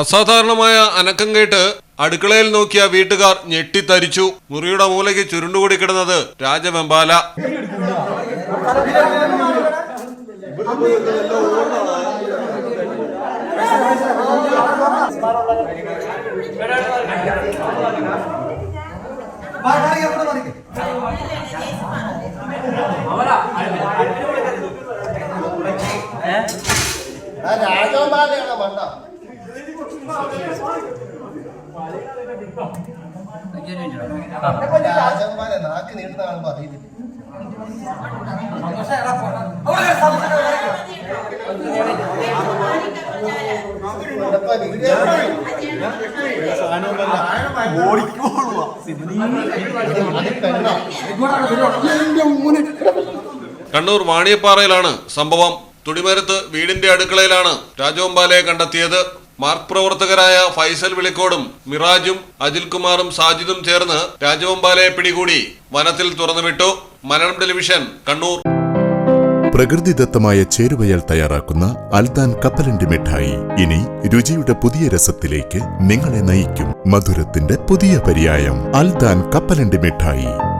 അസാധാരണമായ അനക്കം കേട്ട് അടുക്കളയിൽ നോക്കിയ വീട്ടുകാർ ഞെട്ടിത്തരിച്ചു. മുറിയുടെ മൂലയ്ക്ക് ചുരുണ്ടുകൂടി കിടന്നത് രാജവെമ്പാല. രാജോമാലയാണ് മണ്ട രാജകുമാര നാക്ക് നീട്ടുന്ന കാണുമ്പോ പെണ്ണാ. കണ്ണൂർ വാണിയപ്പാറയിലാണ് സംഭവം തുടിമരത്ത് വീടിന്റെ അടുക്കളയിലാണ് രാജോമ്പാലയെ കണ്ടെത്തിയത്. മാർക്ക് പ്രവർത്തകരായ ഫൈസൽ വിളിക്കോടും മിറാജും അജിൽകുമാറും സാജിദും ചേർന്ന് രാജവമ്പാലയെ പിടികൂടി വനത്തിൽ തുറന്നുവിട്ടു. മലയാളം ടെലിവിഷൻ കണ്ണൂർ. പ്രകൃതിദത്തമായ ചേരുവയാൽ തയ്യാറാക്കുന്ന അൽദാൻ കപ്പലണ്ടി മിഠായി. ഇനി രുചിയുടെ പുതിയ രസത്തിലേക്ക് നിങ്ങളെ നയിക്കും മധുരത്തിന്റെ പുതിയ പര്യായം. അൽദാൻ കപ്പലണ്ടി മിഠായി.